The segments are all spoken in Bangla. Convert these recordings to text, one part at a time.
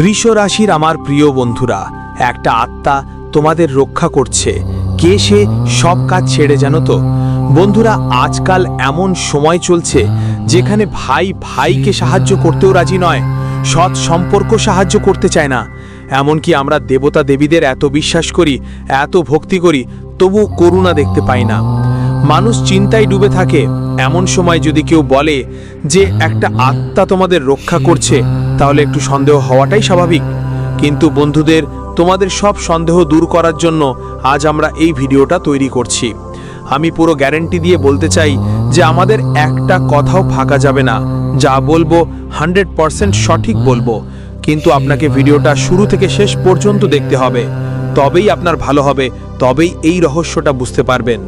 বৃষ রাশির আমার প্রিয় বন্ধুরা, একটা আত্মা তোমাদের রক্ষা করছে। কে সে সব কাজ ছেড়ে জানো তো? বন্ধুরা, আজকাল এমন সময় চলছে যেখানে ভাই ভাইকে সাহায্য করতেও রাজি নয়, সৎ সম্পর্ক সাহায্য করতে চায় না। এমনকি আমরা দেবতা দেবীদের এত বিশ্বাস করি, এত ভক্তি করি তবু করুণা দেখতে পাই না। মানুষ চিন্তায় ডুবে থাকে এমন সময় যদি কেউ বলে যে একটা আত্মা তোমাদের রক্ষা করছে, তাহলে একটু সন্দেহ হওয়াটাই স্বাভাবিক। কিন্তু বন্ধুদের, তোমাদের সব সন্দেহ দূর করার জন্য আজ আমরা এই ভিডিওটা তৈরি করছি। আমি পুরো গ্যারেন্টি দিয়ে বলতে চাই যে আমাদের একটা কথাও ফাঁকা যাবে না। যা বলব হান্ড্রেড পারসেন্ট সঠিক বলব। কিন্তু আপনাকে ভিডিওটা শুরু থেকে শেষ পর্যন্ত দেখতে হবে। তবেই আপনার ভালো হবে, তবেই এই রহস্যটা বুঝতে পারবেন।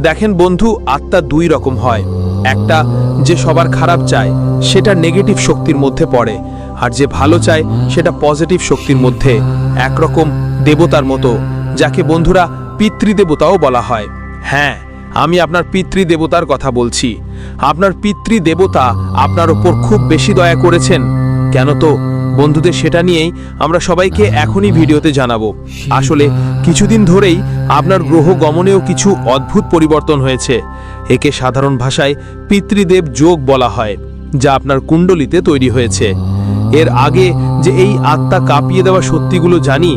দেখেন বন্ধু, আত্মা দুই রকম হয়। একটা যে সবার খারাপ চায়, সেটা নেগেটিভ শক্তির মধ্যে পড়ে, আর যে ভালো চায়, সেটা পজিটিভ শক্তির মধ্যে। একরকম দেবতার মতো, যাকে বন্ধুরা পিতৃদেবতাও বলা হয়। হ্যাঁ আমি আপনার পিতৃদেবতার কথা বলছি। আপনার পিতৃদেবতা আপনার ওপর খুব বেশি দয়া করেছেন? কেন তো বন্ধুদের সেটা নিয়েই আমরা সবাইকে এখনই ভিডিওতে জানাব। আসলে কিছুদিন ধরেই আপনার গ্রহ গমনেও কিছু অদ্ভুত পরিবর্তন হয়েছে। একে সাধারণ ভাষায় পিতৃদেব যোগ বলা হয়, যা আপনার কুণ্ডলিতে তৈরি হয়েছে। এর আগে যে এই আত্মা কাঁপিয়ে দেওয়া সত্যিগুলো জানি,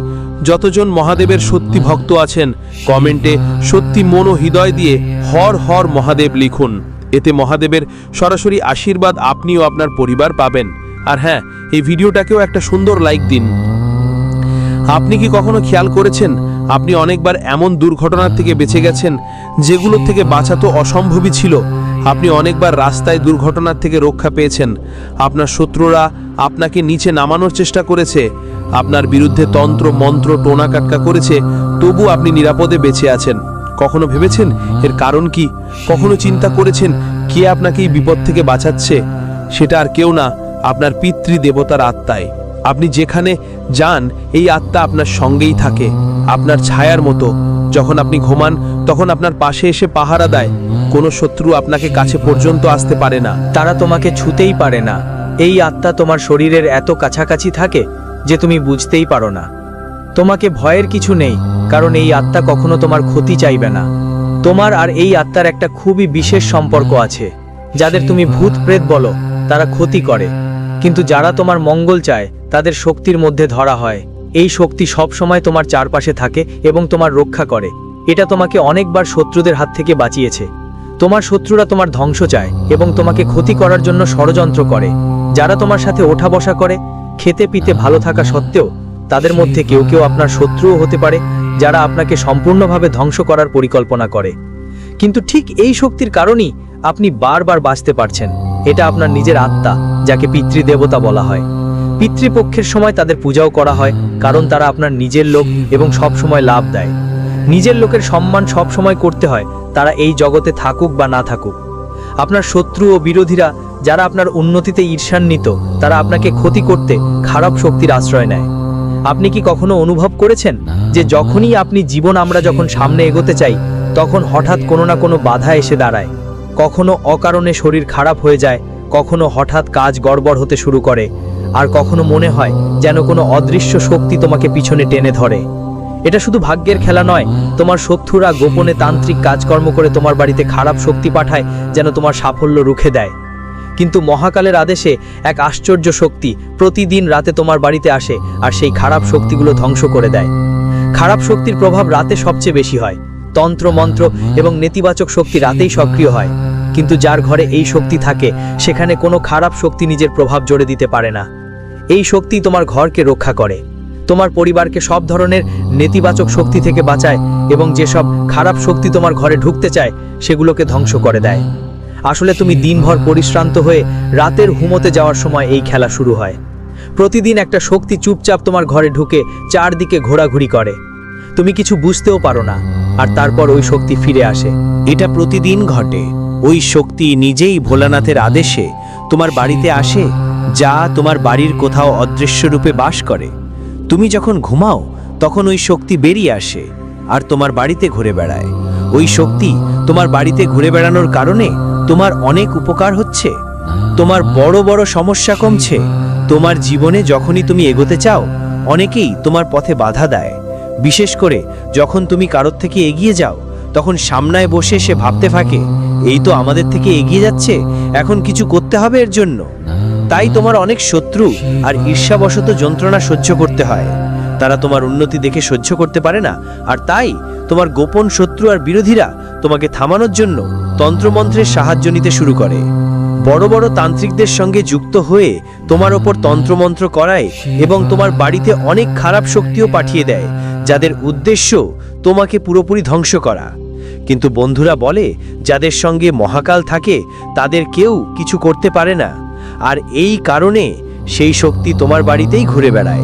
যতজন মহাদেবের সত্যি ভক্ত আছেন, কমেন্টে সত্যি মন হৃদয় দিয়ে হর হর মহাদেব লিখুন। এতে মহাদেবের সরাসরি আশীর্বাদ আপনিও আপনার পরিবার পাবেন। আর হ্যাঁ এই ভিডিওটাকেও একটা সুন্দর লাইক দিন। আপনি কি কখনো খেয়াল করেছেন, আপনি অনেকবার এমন দুর্ঘটনার থেকে বেঁচে গেছেন, যেগুলোর থেকে বাঁচা তো অসম্ভবই ছিল। আপনি অনেকবার রাস্তায় দুর্ঘটনার থেকে রক্ষা পেয়েছেন। আপনার শত্রুরা আপনাকে নিচে নামানোর চেষ্টা করেছে। আপনার বিরুদ্ধে তন্ত্র, মন্ত্র, টোনা কাটকা করেছে, তবু আপনি নিরাপদে বেঁচে আছেন। কখনো ভেবেছেন? এর কারণ কি? কখনো চিন্তা করেছেন কে আপনাকে এই বিপদ থেকে বাঁচাচ্ছে? সেটা আর কেউ না। আপনার পিতৃ দেবতার আত্মায়। আপনি যেখানে যান, এই আত্মা আপনার সঙ্গেই থাকে, আপনার ছায়ার মতো। যখন আপনি ঘুমান, তখন আপনার পাশে এসে পাহারা দেয়। কোনো শত্রু আপনাকে কাছে পর্যন্ত আসতে পারে না। তারা তোমাকে ছুতেই পারে না। এই আত্মা তোমার শরীরের এত কাছাকাছি থাকে যে তুমি বুঝতেই পারো না। তোমাকে ভয়ের কিছু নেই, কারণ এই আত্মা কখনো তোমার ক্ষতি চাইবে না। তোমার আর এই আত্মার একটা খুবই বিশেষ সম্পর্ক আছে, যাদের তুমি ভূত প্রেত বলো, তারা ক্ষতি করে। কিন্তু যারা তোমার মঙ্গল চায়, তাদের শক্তির মধ্যে ধরা হয়। এই শক্তি সব সময় তোমার চারপাশে থাকে এবং তোমার রক্ষা করে। এটা তোমাকে অনেকবার শত্রুদের হাত থেকে বাঁচিয়েছে। তোমার শত্রুরা তোমার ধ্বংস চায় এবং তোমাকে ক্ষতি করার জন্য ষড়যন্ত্র করে। যারা তোমার সাথে ওঠা বসা করে, খেতে পিতে ভালো থাকা সত্ত্বেও, তাদের মধ্যে কেউ কেউ আপনার শত্রুও হতে পারে, যারা আপনাকে সম্পূর্ণভাবে ধ্বংস করার পরিকল্পনা করে। কিন্তু ঠিক এই শক্তির কারণেই আপনি বারবার বাঁচতে পারছেন। এটা আপনার নিজের আত্মা, যাকে পিতৃদেবতা বলা হয়। পিতৃপক্ষের সময় তাদের পূজাও করা হয়, কারণ তারা আপনার নিজের লোক এবং সব সময় লাভ দেয়। নিজের লোকের সম্মান সব সময় করতে হয়, তারা এই জগতে থাকুক বা না থাকুক। আপনার শত্রু ও বিরোধীরা, যারা আপনার উন্নতিতে ঈর্ষান্বিত, তারা আপনাকে ক্ষতি করতে খারাপ শক্তির আশ্রয় নেয়। আপনি কি কখনো অনুভব করেছেন যে যখনই আপনি জীবন আমরা যখন সামনে এগোতে চাই, তখন হঠাৎ কোনো না কোনো বাধা এসে দাঁড়ায়? কখনো অকারণে শরীর খারাপ হয়ে যায়, কখনো হঠাৎ কাজ গড়বড় হতে শুরু করে, আর কখনো মনে হয় যেন কোনো অদৃশ্য শক্তি তোমাকে পিছনে টেনে ধরে। এটা শুধু ভাগ্যের খেলা নয়, তোমার শত্রুরা গোপনে তান্ত্রিক কাজকর্ম করে তোমার বাড়িতে খারাপ শক্তি পাঠায় যেন তোমার সাফল্য রুখে দেয়। কিন্তু মহাকালের আদেশে এক আশ্চর্য শক্তি প্রতিদিন রাতে তোমার বাড়িতে আসে আর সেই খারাপ শক্তিগুলো ধ্বংস করে দেয়। খারাপ শক্তির প্রভাব রাতে সবচেয়ে বেশি হয়। তন্ত্র মন্ত্র এবং নেতিবাচক শক্তি রাতেই সক্রিয় হয়। কিন্তু যার ঘরে এই শক্তি থাকে, সেখানে কোনো খারাপ শক্তি নিজের প্রভাব জোরে দিতে পারে না। এই শক্তি তোমার ঘরকে রক্ষা করে। তোমার পরিবারকে সব ধরনের নেতিবাচক শক্তি থেকে বাঁচায় এবং যেসব খারাপ শক্তি তোমার ঘরে ঢুকতে চায়, সেগুলোকে ধ্বংস করে দেয়। আসলে তুমি দিনভর পরিশ্রান্ত হয়ে রাতের হুমোতে যাওয়ার সময় এই খেলা শুরু হয়। প্রতিদিন একটা শক্তি চুপচাপ তোমার ঘরে ঢুকে চারদিকে ঘোরাঘুরি করে। তুমি কিছু বুঝতেও পারো না, আর তারপর ওই শক্তি ফিরে আসে। এটা প্রতিদিন ঘটে। ওই শক্তি নিজেই ভোলানাথের আদেশে তোমার বাড়িতে আসে, যা তোমার বাড়ির কোথাও অদৃশ্য রূপে বাস করে। তুমি যখন ঘুমাও, তখন ওই শক্তি বেরিয়ে আসে আর তোমার বাড়িতে ঘুরে বেড়ায়। ওই শক্তি তোমার বাড়িতে ঘুরে বেড়ানোর কারণে তোমার অনেক উপকার হচ্ছে। তোমার বড় বড় সমস্যা কমছে। তোমার জীবনে যখনই তুমি এগোতে চাও, অনেকেই তোমার পথে বাধা দেয়। বিশেষ করে যখন তুমি কারোর থেকে এগিয়ে যাও, তখন সামনায় বসে সে ভাবতে থাকে এই তো আমাদের থেকে এগিয়ে যাচ্ছে, এখন কিছু করতে হবে এর জন্য। তাই তোমার অনেক শত্রু আর ঈর্ষাবশত যন্ত্রণা সহ্য করতে হয়। তারা তোমার উন্নতি দেখে সহ্য করতে পারে না, আর তাই তোমার গোপন শত্রু আর বিরোধীরা তোমাকে থামানোর জন্য তন্ত্রমন্ত্রের সাহায্য নিতে শুরু করে। বড় বড় তান্ত্রিকদের সঙ্গে যুক্ত হয়ে তোমার ওপর তন্ত্রমন্ত্র করায় এবং তোমার বাড়িতে অনেক খারাপ শক্তিও পাঠিয়ে দেয়, যাদের উদ্দেশ্য তোমাকে পুরোপুরি ধ্বংস করা। কিন্তু বন্ধুরা বলে, যাদের সঙ্গে মহাকাল থাকে, তাদের কেউ কিছু করতে পারে না। আর এই কারণে সেই শক্তি তোমার বাড়িতেই ঘুরে বেড়ায়।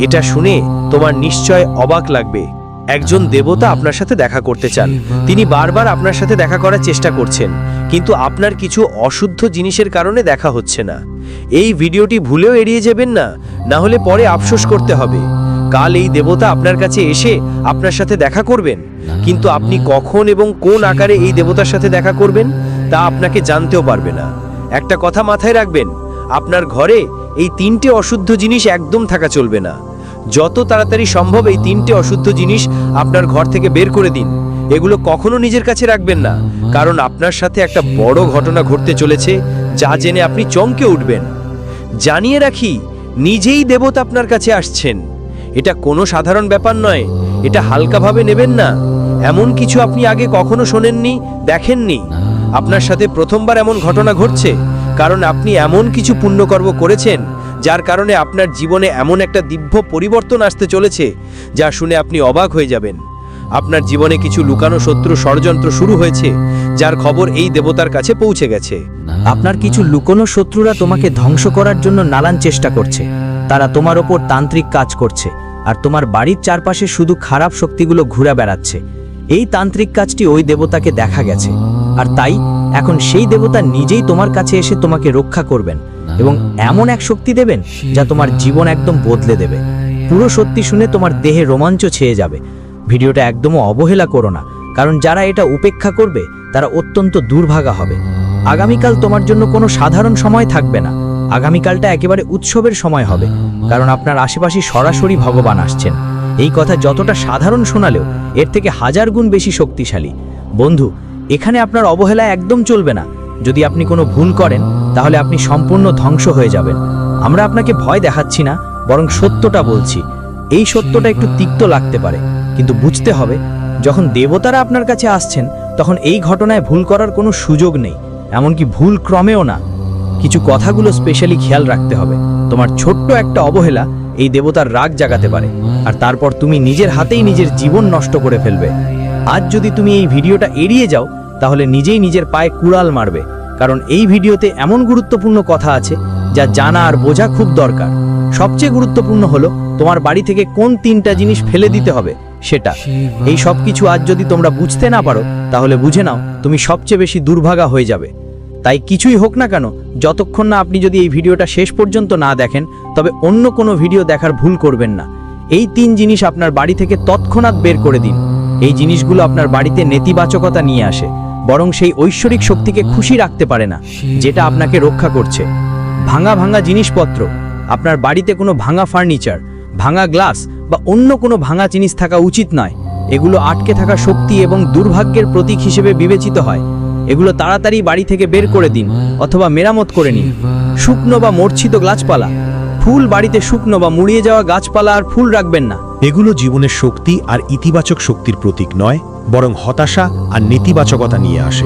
এটা শুনে তোমার নিশ্চয় অবাক লাগবে। একজন দেবতা আপনার সাথে দেখা করতে চান। তিনি বারবার আপনার সাথে দেখা করার চেষ্টা করছেন। কিন্তু আপনার কিছু অশুদ্ধ জিনিসের কারণে দেখা হচ্ছে না। এই ভিডিওটি ভুলেও এড়িয়ে যাবেন না না হলে পরে আফসোস করতে হবে। কাল এই দেবতা আপনার কাছে এসে আপনার সাথে দেখা করবেন। কিন্তু আপনি কখন এবং কোন আকারে এই দেবতার সাথে দেখা করবেন তা আপনাকে জানতেও পারবে না। একটা কথা মাথায় রাখবেন আপনার ঘরে এই তিনটে অশুদ্ধ জিনিস একদম থাকা চলবে না। যত তাড়াতাড়ি সম্ভব এই তিনটে অশুদ্ধ জিনিস আপনার ঘর থেকে বের করে দিন। এগুলো কখনো নিজের কাছে রাখবেন না। কারণ আপনার সাথে একটা বড় ঘটনা ঘটতে চলেছে যা জেনে আপনি চমকে উঠবেন। জানিয়ে রাখি নিজেই দেবতা আপনার কাছে আসছেন। এটা কোনো সাধারণ ব্যাপার নয়। এটা হালকাভাবে নেবেন না। এমন কিছু আপনি আগে কখনো শোনেননি, দেখেননি? আপনার সাথে প্রথমবার এমন ঘটনা ঘটছে, কারণ আপনি এমন কিছু পুণ্যকর্ম করেছেন, যার কারণে আপনার জীবনে এমন একটা দিব্য পরিবর্তন আসতে চলেছে, যা শুনে আপনি অবাক হয়ে যাবেন। আপনার জীবনে কিছু লুকানো শত্রু ষড়যন্ত্র শুরু হয়েছে, যার খবর এই দেবতার কাছে পৌঁছে গেছে। আপনার কিছু লুকোনো শত্রুরা তোমাকে ধ্বংস করার জন্য নানান চেষ্টা করছে। তারা তোমার ওপর তান্ত্রিক কাজ করছে, আর তোমার বাড়ির চারপাশে শুধু খারাপ শক্তিগুলো ঘুরে বেড়াচ্ছে। এই তান্ত্রিক কাজটি ওই দেবতাকে দেখা গেছে, আর তাই এখন সেই দেবতা নিজেই তোমার কাছে এসে তোমাকে রক্ষা করবেন এবং এমন এক শক্তি দেবেন যা তোমার জীবন একদম বদলে দেবে। পুরো সত্যি শুনে তোমার দেহে রোমাঞ্চ ছেয়ে যাবে। ভিডিওটা একদমও অবহেলা করো না, কারণ যারা এটা উপেক্ষা করবে, তারা অত্যন্ত দুর্ভাগা হবে। আগামীকাল তোমার জন্য কোনো সাধারণ সময় থাকবে না। আগামীকালটা একেবারে উৎসবের সময় হবে, কারণ আপনার আশেপাশে সরাসরি ভগবান আসছেন। এই কথা যতটা সাধারণ শোনালেও এর থেকে হাজার গুণ বেশি শক্তিশালী। বন্ধু, এখানে আপনার অবহেলা একদম চলবে না। যদি আপনি কোনো ভুল করেন, তাহলে আপনি সম্পূর্ণ ধ্বংস হয়ে যাবেন। আমরা আপনাকে ভয় দেখাচ্ছি না, বরং সত্যটা বলছি। এই সত্যটা একটু তিক্ত লাগতে পারে, কিন্তু বুঝতে হবে, যখন দেবতারা আপনার কাছে আসছেন, তখন এই ঘটনায় ভুল করার কোনো সুযোগ নেই। এমনকি ভুল ক্রমেও না। কিছু কথাগুলো স্পেশালি খেয়াল রাখতে হবে। তোমার ছোট্ট একটা অবহেলা এই দেবতার রাগ জাগাতে পারে, আর তারপর তুমি নিজের হাতেই নিজের জীবন নষ্ট করে ফেলবে। আজ যদি তুমি এই ভিডিওটা এড়িয়ে যাও, তাহলে নিজেই নিজের পায়ে কুড়াল মারবে, কারণ এই ভিডিওতে এমন গুরুত্বপূর্ণ কথা আছে যা জানা আর বোঝা খুব দরকার। সবচেয়ে গুরুত্বপূর্ণ হলো, তোমার বাড়ি থেকে কোন তিনটা জিনিস ফেলে দিতে হবে, সেটা। এই সব কিছু আজ যদি তোমরা বুঝতে না পারো, তাহলে বুঝে নাও, তুমি সবচেয়ে বেশি দুর্ভাগা হয়ে যাবে। তাই কিছুই হোক না কেন, যতক্ষণ না আপনি যদি এই ভিডিওটা শেষ পর্যন্ত না দেখেন, তবে অন্য কোনো ভিডিও দেখার ভুল করবেন না। এই তিন জিনিস আপনার বাড়ি থেকে তৎক্ষণাৎ বের করে দিন। এই জিনিসগুলো আপনার বাড়িতে নেতিবাচকতা নিয়ে আসে, বরং সেই ঐশ্বরিক শক্তিকে খুশি রাখতে পারে না, যেটা আপনাকে রক্ষা করছে। ভাঙা ভাঙা জিনিসপত্র, আপনার বাড়িতে কোনো ভাঙা ফার্নিচার, ভাঙা গ্লাস বা অন্য কোনো ভাঙা জিনিস থাকা উচিত নয়। এগুলো আটকে থাকা শক্তি এবং দুর্ভাগ্যের প্রতীক হিসেবে বিবেচিত হয়। এগুলো তাড়াতাড়ি বাড়ি থেকে বের করে দিন অথবা মেরামত করে নিন। শুকনো বা মূর্ছিত গাছপালা। ফুল বাড়িতে শুকনো বা মুড়িয়ে যাওয়া গাছপালা আর ফুল রাখবেন না। এগুলো জীবনের শক্তি আর ইতিবাচক শক্তির প্রতীক নয়, বরং হতাশা আর নেতিবাচকতা নিয়ে আসে।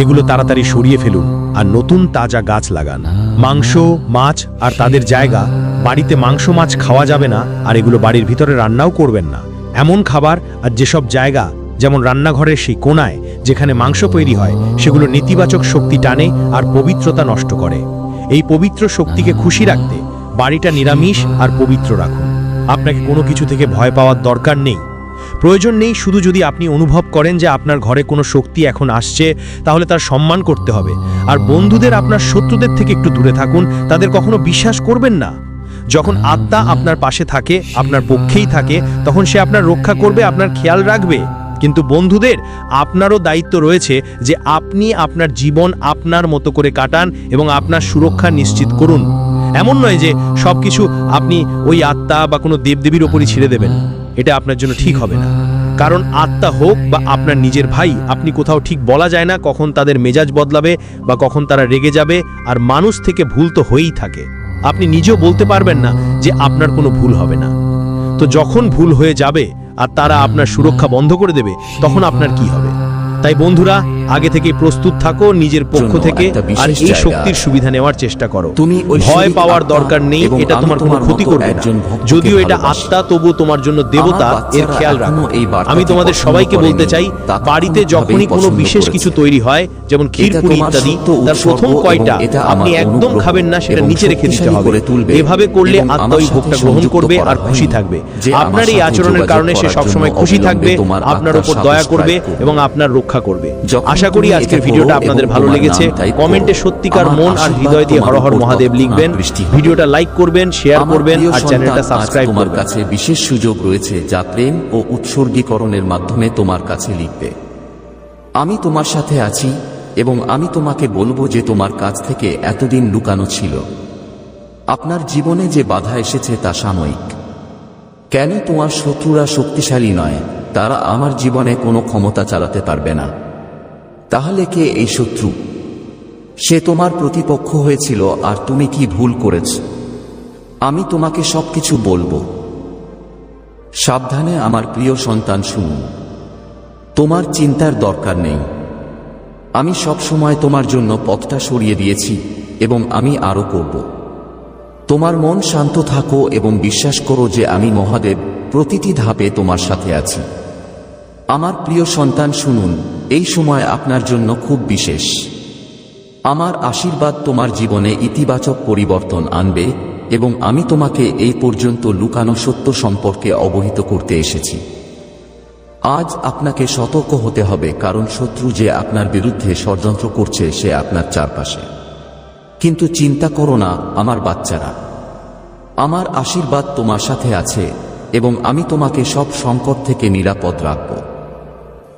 এগুলো তাড়াতাড়ি সরিয়ে ফেলুন আর নতুন তাজা গাছ লাগান। মাংস, মাছ আর তাদের জায়গা। বাড়িতে মাংস, মাছ খাওয়া যাবে না আর এগুলো বাড়ির ভিতরে রান্নাও করবেন না। এমন খাবার আর যেসব জায়গা, যেমন রান্নাঘরের সেই কোনায় যেখানে মাংস তৈরি হয়, সেগুলো নেতিবাচক শক্তি টানে আর পবিত্রতা নষ্ট করে। এই পবিত্র শক্তিকে খুশি রাখতে বাড়িটা নিরামিষ আর পবিত্র রাখুন। আপনাকে কোনো কিছু থেকে ভয় পাওয়ার দরকার নেই। প্রয়োজন নেই শুধু যদি আপনি অনুভব করেন যে আপনার ঘরে কোনো শক্তি এখন আসছে, তাহলে তার সম্মান করতে হবে। আর বন্ধুদের আপনার শত্রুদের থেকে একটু দূরে থাকুন, তাদের কখনো বিশ্বাস করবেন না। যখন আত্মা আপনার পাশে থাকে, আপনার পক্ষেই থাকে, তখন সে আপনার রক্ষা করবে, আপনার খেয়াল রাখবে। কিন্তু বন্ধুদের আপনারও দায়িত্ব রয়েছে যে আপনি আপনার জীবন আপনার মতো করে কাটান এবং আপনার সুরক্ষা নিশ্চিত করুন। এমন নয় যে সব কিছু আপনি ওই আত্মা বা কোনো দেবদেবীর ওপরই ছেড়ে দেবেন। এটা আপনার জন্য ঠিক হবে না। কারণ আত্মা হোক বা আপনার নিজের ভাই, আপনি কোথাও ঠিক বলা যায় না কখন তাদের মেজাজ বদলাবে বা কখন তারা রেগে যাবে, আর মানুষ থেকে ভুল তো হয়েই থাকে। আপনি নিজেও বলতে পারবেন না যে আপনার কোনো ভুল হবে না। তো যখন ভুল হয়ে যাবে আর তারা আপনার সুরক্ষা বন্ধ করে দেবে তখন আপনার কি হবে? তাই বন্ধুরা আগে থেকে প্রস্তুত থাকো নিজের পক্ষ থেকে আর এই শক্তির সুবিধা নেওয়ার চেষ্টা করো। তুমি ভয় পাওয়ার দরকার নেই এটা তোমার কোনো ক্ষতি করবে না। যদিও এটা আত্মা তবু তোমার জন্য দেবতা এর খেয়াল রাখো। আমি তোমাদের সবাইকে বলতে চাই বাড়িতে যখনই কোনো বিশেষ কিছু তৈরি হয় যেমন ক্ষীর পুরি ইত্যাদি তার প্রথম কয়টা আপনি একদম খাবেন না সেটা নিচে রেখে দিতে হবে। এভাবে করলে আত্মা ওই ভোগটা গ্রহণ করবে আর খুশি থাকবে। আপনার এই আচরণের কারণে সে সবসময় খুশি থাকবে আপনার উপর দয়া করবে। এবং আপনার রক্ষা করবে। আশা করি আজকের ভিডিওটা আপনাদের ভালো লেগেছে। কমেন্টে সত্যিকার মন আর হৃদয় দিয়ে তোমার হর হর মহাদেব লিখবেন ভিডিওটা লাইক করবেন শেয়ার করবেন আর চ্যানেলটা সাবস্ক্রাইব তোমার কাছে বিশেষ সুযোগ রয়েছে যা প্রেম ও উৎসর্গীকরণের মাধ্যমে তোমার কাছে লিখবে। আমি তোমার সাথে আছি এবং আমি তোমাকে বলব যে তোমার কাছ থেকে এতদিন লুকানো ছিল। আপনার জীবনে যে বাধা এসেছে তা সাময়িক। কেন তোমার শত্রুরা শক্তিশালী নয় তারা আমার জীবনে কোনো ক্ষমতা চালাতে পারবে না। তাহলে কে এই শত্রু? সে তোমার প্রতিপক্ষ হয়েছিল আর তুমি কি ভুল করেছ? আমি তোমাকে সবকিছু বলব। সাবধানে আমার প্রিয় সন্তান শুনুন। তোমার চিন্তার দরকার নেই। আমি সব সময় তোমার জন্য পথটা সরিয়ে দিয়েছি এবং আমি আরও করব। তোমার মন শান্ত থাকো এবং বিশ্বাস করো যে আমি মহাদেব প্রতিটি ধাপে তোমার সাথে আছি। আমার প্রিয় সন্তান শুনুন। এই সময় আপনার জন্য খুব বিশেষ। আমার আশীর্বাদ তোমার জীবনে ইতিবাচক পরিবর্তন আনবে এবং আমি তোমাকে এই পর্যন্ত লুকানো সত্য সম্পর্কে অবহিত করতে এসেছি। আজ আপনাকে সতর্ক হতে হবে কারণ শত্রু যে আপনার বিরুদ্ধে ষড়যন্ত্র করছে সে আপনার চারপাশে। কিন্তু চিন্তা করো না, আমার বাচ্চারা। আমার আশীর্বাদ তোমার সাথে আছে এবং আমি তোমাকে সব সংকট থেকে নিরাপদ রাখব।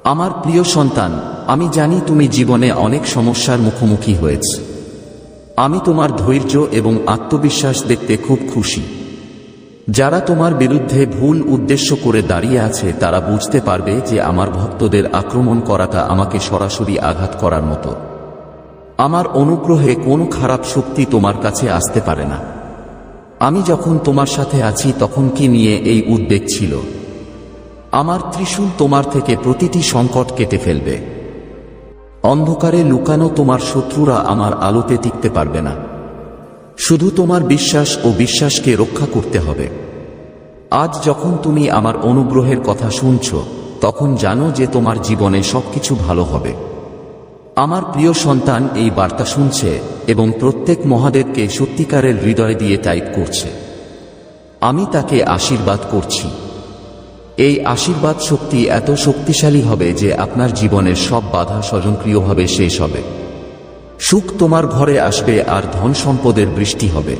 আমার প্রিয় সন্তান, আমি জানি তুমি জীবনে অনেক সমস্যার মুখোমুখি হয়েছ। আমি তোমার ধৈর্য এবং আত্মবিশ্বাস দেখতে খুব খুশি। যারা তোমার বিরুদ্ধে ভুল উদ্দেশ্য করে দাঁড়িয়ে আছে, তারা বুঝতে পারবে যে আমার ভক্তদের আক্রমণ করাটা আমাকে সরাসরি আঘাত করার মতো। আমার অনুগ্রহে কোনো খারাপ শক্তি তোমার কাছে আসতে পারে না। আমি যখন তোমার সাথে আছি, তখন কি নিয়ে এই উদ্বেগ ছিল? আমার ত্রিশূল তোমার থেকে প্রতিটি সংকট কেটে ফেলবে। অন্ধকারে লুকানো তোমার শত্রুরা আমার আলোতে টিকতে পারবে না। শুধু তোমার বিশ্বাস ও বিশ্বাসকে রক্ষা করতে হবে। আজ যখন তুমি আমার অনুগ্রহের কথা শুনছ, তখন জানো যে তোমার জীবনে সবকিছু ভালো হবে। আমার প্রিয় সন্তান এই বার্তা শুনছে এবং প্রত্যেক মহাদেবকে সত্যিকারের হৃদয় দিয়ে টাইপ করছে। আমি তাকে আশীর্বাদ করছি। এই আশীর্বাদ শক্তি এত শক্তিশালী হবে যে আপনার জীবনের সব বাধা স্বজনক্রিয়ভাবে শেষ হবে। সুখ তোমার ঘরে আসবে আর ধন সম্পদের বৃষ্টি হবে।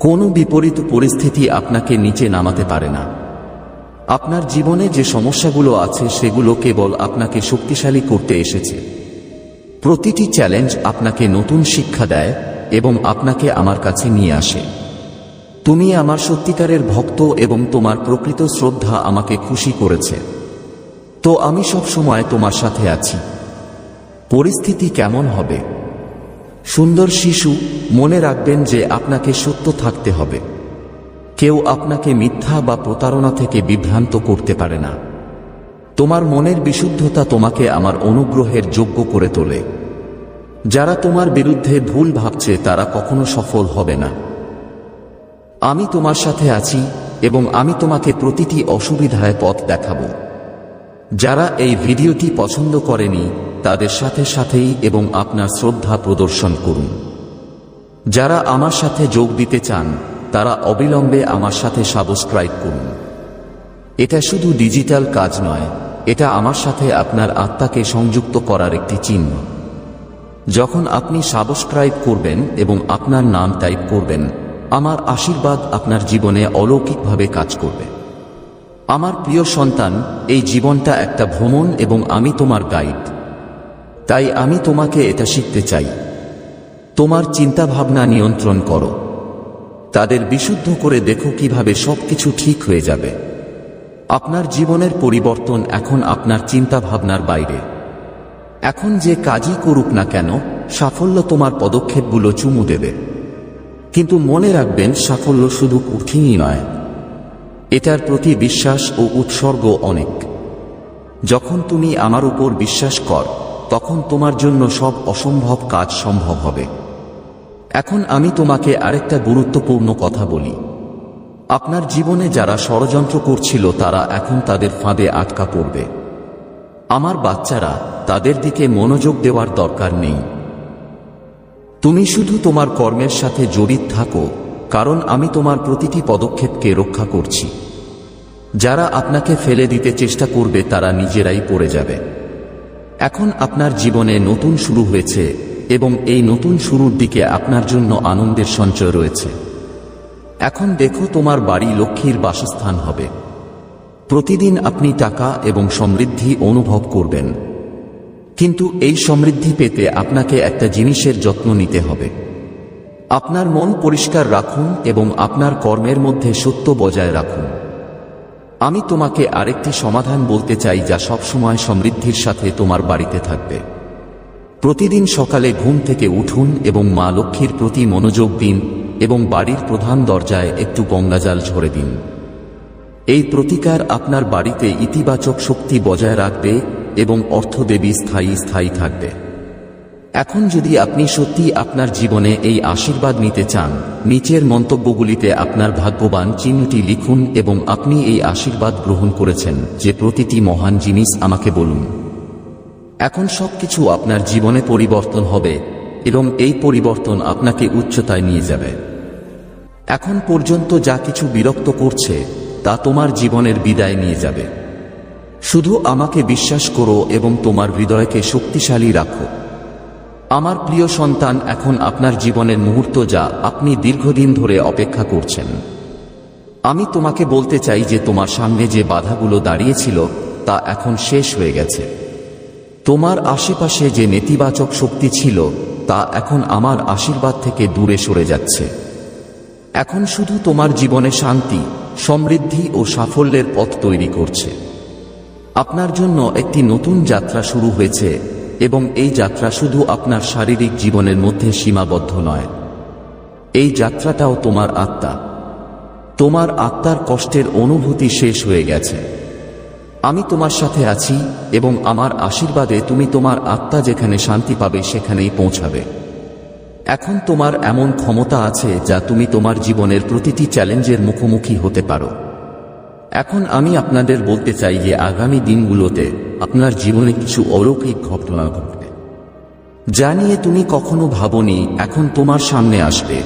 কোনো বিপরীত পরিস্থিতি আপনাকে নিচে নামাতে পারে না। আপনার জীবনে যে সমস্যাগুলো আছে সেগুলো কেবল আপনাকে শক্তিশালী করতে এসেছে। প্রতিটি চ্যালেঞ্জ আপনাকে নতুন শিক্ষা দেয় এবং আপনাকে আমার কাছে নিয়ে আসে। তুমি আমার সত্যিকারের ভক্ত এবং তোমার প্রকৃত শ্রদ্ধা আমাকে খুশি করেছে। তো আমি সব সময় তোমার সাথে আছি। পরিস্থিতি কেমন হবে? সুন্দর শিশু, মনে রাখবেন যে আপনাকে সত্য থাকতে হবে। কেউ আপনাকে মিথ্যা বা প্রতারণা থেকে বিভ্রান্ত করতে পারে না। তোমার মনের বিশুদ্ধতা তোমাকে আমার অনুগ্রহের যোগ্য করে তোলে। যারা তোমার বিরুদ্ধে ভুল ভাবছে, তারা কখনো সফল হবে না। আমি তোমার সাথে আছি এবং আমি তোমাকে প্রতিটি অসুবিধায় পথ দেখাব। যারা এই ভিডিওটি পছন্দ করেনি, তাদের সাথে সাথেই এবং আপনার শ্রদ্ধা প্রদর্শন করুন। যারা আমার সাথে যোগ দিতে চান, তারা অবিলম্বে আমার সাথে সাবস্ক্রাইব করুন। এটা শুধু ডিজিটাল কাজ নয়, এটা আমার সাথে আপনার আত্মাকে সংযুক্ত করার একটি চিহ্ন। যখন আপনি সাবস্ক্রাইব করবেন এবং আপনার নাম টাইপ করবেন আমার আশীর্বাদ আপনার জীবনে অলৌকিকভাবে কাজ করবে। আমার প্রিয় সন্তান, এই জীবনটা একটা ভ্রমণ এবং আমি তোমার গাইড। তাই আমি তোমাকে এটা শিখতে চাই। তোমার চিন্তাভাবনা নিয়ন্ত্রণ করো। তাদের বিশুদ্ধ করে দেখো কীভাবে সবকিছু ঠিক হয়ে যাবে। আপনার জীবনের পরিবর্তন এখন আপনার চিন্তা ভাবনার বাইরে। এখন যে কাজই করুক না কেন, সাফল্য তোমার পদক্ষেপগুলো চুমু দেবে। কিন্তু মনে রাখবেন, সাফল্য শুধু কঠিনই নয়। এটার প্রতি বিশ্বাস ও উৎসর্গ অনেক। যখন তুমি আমার উপর বিশ্বাস কর, তখন তোমার জন্য সব অসম্ভব কাজ সম্ভব হবে। এখন আমি তোমাকে আরেকটা গুরুত্বপূর্ণ কথা বলি। আপনার জীবনে যারা ষড়যন্ত্র করছিল, তারা এখন তাদের ফাঁদে আটকা পড়বে। আমার বাচ্চারা, তাদের দিকে মনোযোগ দেওয়ার দরকার নেই। তুমি শুধু তোমার কর্মের সাথে জড়িত থাকো, কারণ আমি তোমার প্রতিটি পদক্ষেপকে রক্ষা করছি। যারা আপনাকে ফেলে দিতে চেষ্টা করবে, তারা নিজেরাই পড়ে যাবে। এখন আপনার জীবনে নতুন শুরু হয়েছে, এবং এই নতুন শুরুর দিকে আপনার জন্য আনন্দের সঞ্চয় রয়েছে। এখন দেখো তোমার বাড়ি লক্ষ্মীর বাসস্থান হবে। প্রতিদিন আপনি টাকা এবং সমৃদ্ধি অনুভব করবেন। কিন্তু এই সমৃদ্ধি পেতে আপনাকে একটা জিনিসের যত্ন নিতে হবে। আপনার মন পরিষ্কার রাখুন এবং আপনার কর্মের মধ্যে সত্য বজায় রাখুন। আমি তোমাকে আরেকটি সমাধান বলতে চাই যা সবসময় সমৃদ্ধির সাথে তোমার বাড়িতে থাকবে। প্রতিদিন সকালে ঘুম থেকে উঠুন এবং মা লক্ষ্মীর প্রতি মনোযোগ দিন এবং বাড়ির প্রধান দরজায় একটু গঙ্গাজাল ঝরে দিন। এই প্রতিকার আপনার বাড়িতে ইতিবাচক শক্তি বজায় রাখবে এবং অর্থদেবী স্থায়ী স্থায়ী থাকবে। এখন যদি আপনি সত্যি আপনার জীবনে এই আশীর্বাদ নিতে চান, নিচের মন্তব্যগুলিতে আপনার ভাগ্যবান চিহ্নটি লিখুন এবং আপনি এই আশীর্বাদ গ্রহণ করেছেন যে প্রতিটি মহান জিনিস আমাকে বলুন। এখন সবকিছু আপনার জীবনে পরিবর্তন হবে এবং এই পরিবর্তন আপনাকে উচ্চতায় নিয়ে যাবে। এখন পর্যন্ত যা কিছু বিরক্ত করছে, তা তোমার জীবনের বিদায় নিয়ে যাবে। শুধু আমাকে বিশ্বাস করো এবং তোমার হৃদয়কে শক্তিশালী রাখো। আমার প্রিয় সন্তান, এখন আপনার জীবনের মুহূর্ত যা আপনি দীর্ঘদিন ধরে অপেক্ষা করছেন। আমি তোমাকে বলতে চাই যে তোমার সামনে যে বাধাগুলো দাঁড়িয়েছিল, তা এখন শেষ হয়ে গেছে। তোমার আশেপাশে যে নেতিবাচক শক্তি ছিল, তা এখন আমার আশীর্বাদ থেকে দূরে সরে যাচ্ছে। এখন শুধু তোমার জীবনে শান্তি, সমৃদ্ধি ও সাফল্যের পথ তৈরি করছে। আপনার জন্য একটি নতুন যাত্রা শুরু হয়েছে, এবং এই যাত্রা শুধু আপনার শারীরিক জীবনের মধ্যে সীমাবদ্ধ নয়। এই যাত্রাটাও তোমার আত্মা। তোমার আত্মার কষ্টের অনুভূতি শেষ হয়ে গেছে। আমি তোমার সাথে আছি, এবং আমার আশীর্বাদে তুমি তোমার আত্মা যেখানে শান্তি পাবে সেখানেই পৌঁছাবে। এখন তোমার এমন ক্ষমতা আছে যা তুমি তোমার জীবনের প্রতিটি চ্যালেঞ্জের মুখোমুখি হতে পারো। এখন আমি আপনাদের বলতে চাই যে আগামী দিনগুলোতে আপনার জীবনে কিছু অলৌকিক ঘটনা ঘটবে। যা নিয়ে তুমি কখনো ভাবনি, এখন তোমার সামনে আসবে।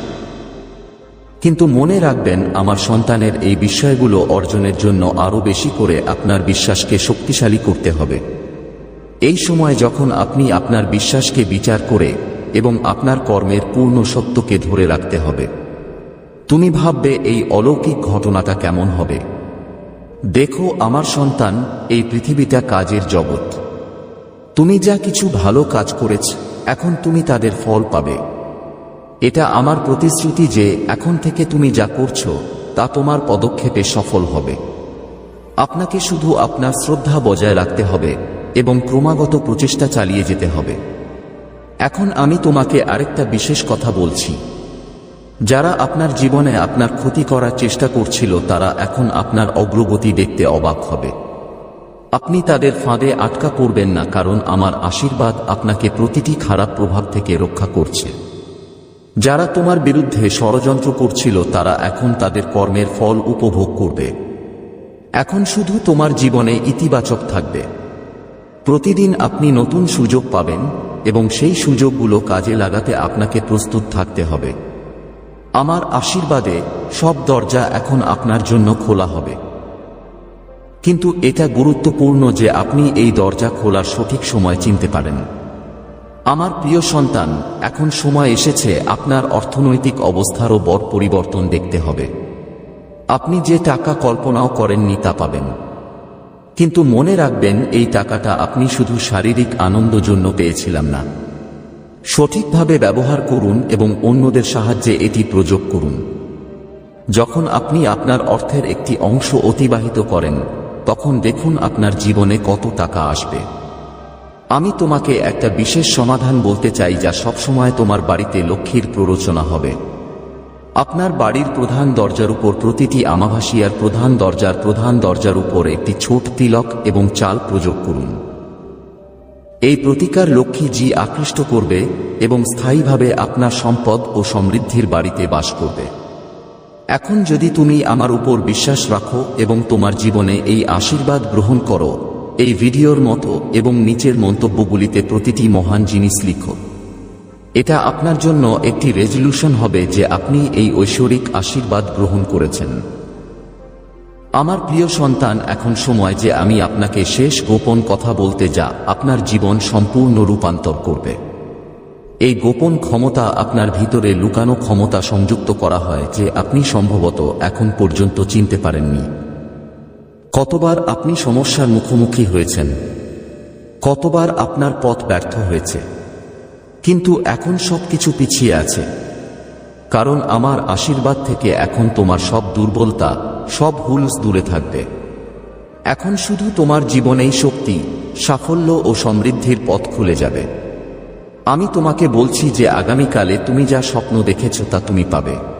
কিন্তু মনে রাখবেন, আমার সন্তানের এই বিষয়গুলো অর্জনের জন্য আরও বেশি করে আপনার বিশ্বাসকে শক্তিশালী করতে হবে। এই সময় যখন আপনি আপনার বিশ্বাসকে বিচার করে এবং আপনার কর্মের পূর্ণ সত্যকে ধরে রাখতে হবে, তুমি ভাববে এই অলৌকিক ঘটনাটা কেমন হবে। দেখো আমার সন্তান, এই পৃথিবীটা কাজের জগৎ। তুমি যা কিছু ভালো কাজ করেছ, এখন তুমি তাদের ফল পাবে। এটা আমার প্রতিশ্রুতি যে, এখন থেকে তুমি যা করছ, তা তোমার পদক্ষেপে সফল হবে। আপনাকে শুধু আপনার শ্রদ্ধা বজায় রাখতে হবে এবং ক্রমাগত প্রচেষ্টা চালিয়ে যেতে হবে। এখন আমি তোমাকে আরেকটা বিশেষ কথা বলছি। যারা আপনার জীবনে আপনার ক্ষতি করার চেষ্টা করছিল, তারা এখন আপনার অগ্রগতি দেখতে অবাক হবে। আপনি তাদের ফাঁদে আটকা পড়বেন না, কারণ আমার আশীর্বাদ আপনাকে প্রতিটি খারাপ প্রভাব থেকে রক্ষা করছে। যারা তোমার বিরুদ্ধে ষড়যন্ত্র করছিল, তারা এখন তাদের কর্মের ফল উপভোগ করবে। এখন শুধু তোমার জীবনে ইতিবাচক থাকবে। প্রতিদিন আপনি নতুন সুযোগ পাবেন, এবং সেই সুযোগগুলো কাজে লাগাতে আপনাকে প্রস্তুত থাকতে হবে। আমার আশীর্বাদে সব দরজা এখন আপনার জন্য খোলা হবে। কিন্তু এটা গুরুত্বপূর্ণ যে আপনি এই দরজা খোলার সঠিক সময় চিনতে পারেন। আমার প্রিয় সন্তান, এখন সময় এসেছে আপনার অর্থনৈতিক অবস্থারও বড় পরিবর্তন দেখতে হবে। আপনি যে টাকা কল্পনাও করেননি তা পাবেন। কিন্তু মনে রাখবেন, এই টাকাটা আপনি শুধু শারীরিক আনন্দ জন্য পেয়েছিলাম না। সঠিকভাবে ব্যবহার করুন এবং অন্যদের সাহায্যে এটি প্রযোগ করুন। যখন আপনি আপনার অর্থের একটি অংশ অতিবাহিত করেন, তখন দেখুন আপনার জীবনে কত টাকা আসবে। আমি তোমাকে একটা বিশেষ সমাধান বলতে চাই যা সবসময় তোমার বাড়িতে লক্ষ্মীর প্ররোচনা হবে। আপনার বাড়ির প্রধান দরজার উপর প্রতিটি আমাভাসিয়ার প্রধান দরজার প্রধান দরজার উপর একটি ছোট তিলক এবং চাল প্রযোগ করুন। এই প্রতিকার লক্ষ্মী জি আকৃষ্ট করবে এবং স্থায়ীভাবে আপনার সম্পদ ও সমৃদ্ধির বাড়িতে বাস করবে। এখন যদি তুমি আমার উপর বিশ্বাস রাখো এবং তোমার জীবনে এই আশীর্বাদ গ্রহণ করো, এই ভিডিওর মতো এবং নিচের মন্তব্যগুলিতে প্রতিটি মহান জিনিস লিখো। এটা আপনার জন্য একটি রেজলিউশন হবে যে আপনি এই ঐশ্বরিক আশীর্বাদ গ্রহণ করেছেন। আমার প্রিয় সন্তান, এখন সময় যে আমি আপনাকে শেষ গোপন কথা বলতে যা আপনার জীবন সম্পূর্ণ রূপান্তর করবে। এই গোপন ক্ষমতা আপনার ভিতরে লুকানো ক্ষমতা সংযুক্ত করা হয় যে আপনি সম্ভবত এখন পর্যন্ত চিনতে পারেননি। কতবার আপনি সমস্যার মুখোমুখি হয়েছেন। কতবার আপনার পথ ব্যর্থ হয়েছে। কিন্তু এখন সব কিছু পিছিয়ে আছে। কারণ আমার আশীর্বাদ থেকে এখন তোমার সব দুর্বলতা সব হুলস দূরে থাকবে। এখন শুধু তোমার জীবনেই শক্তি, সাফল্য ও সমৃদ্ধির পথ খুলে যাবে। আমি তোমাকে বলছি যে আগামীকালে তুমি যা স্বপ্ন দেখেছ তা তুমি পাবে।